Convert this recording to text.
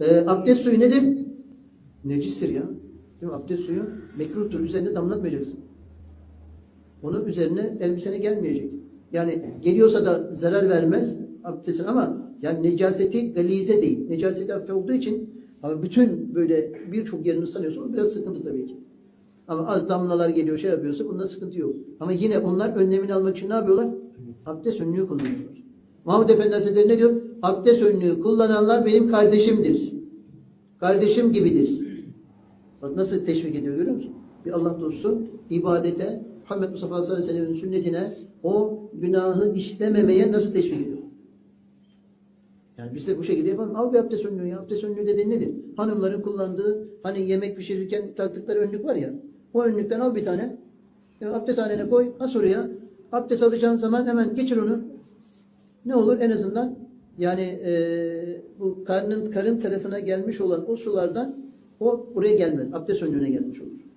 Ee, abdest suyu nedir? Necistir ya. Değil mi? Abdest suyu mekruhtur. Üzerine damlatmayacaksın. Onun üzerine elbisene gelmeyecek. Yani geliyorsa da zarar vermez abdestin ama yani necaseti galize değil. Necaseti hafif olduğu için ama bütün böyle birçok yerini ıslanıyorsa o biraz sıkıntı tabii ki. Ama az damlalar geliyor şey yapıyorsa bunda sıkıntı yok. Ama yine onlar önlemini almak için ne yapıyorlar? Abdest önlüğü kullanıyorlar. Mahmud Efendi Hazretleri ne diyor? Abdest önlüğü kullananlar benim kardeşimdir. Kardeşim gibidir. Bak nasıl teşvik ediyor görüyor musun? Bir Allah dostu ibadete, Muhammed Mustafa sallallahu aleyhi ve sellem'in sünnetine, o günahı işlememeye nasıl teşvik ediyor? Yani biz de bu şekilde yapalım. Al bir abdest önlüğü ya. Abdest önlüğü dediğin nedir? Hanımların kullandığı, hani yemek pişirirken taktıkları önlük var ya. O önlükten al bir tane. Abdesthanene koy, as oraya. Abdest alacağın zaman hemen geçir onu. Ne olur en azından yani eee, bu karnın karın tarafına gelmiş olan o sulardan o buraya gelmez. Abdest önlüğüne gelmiş olur.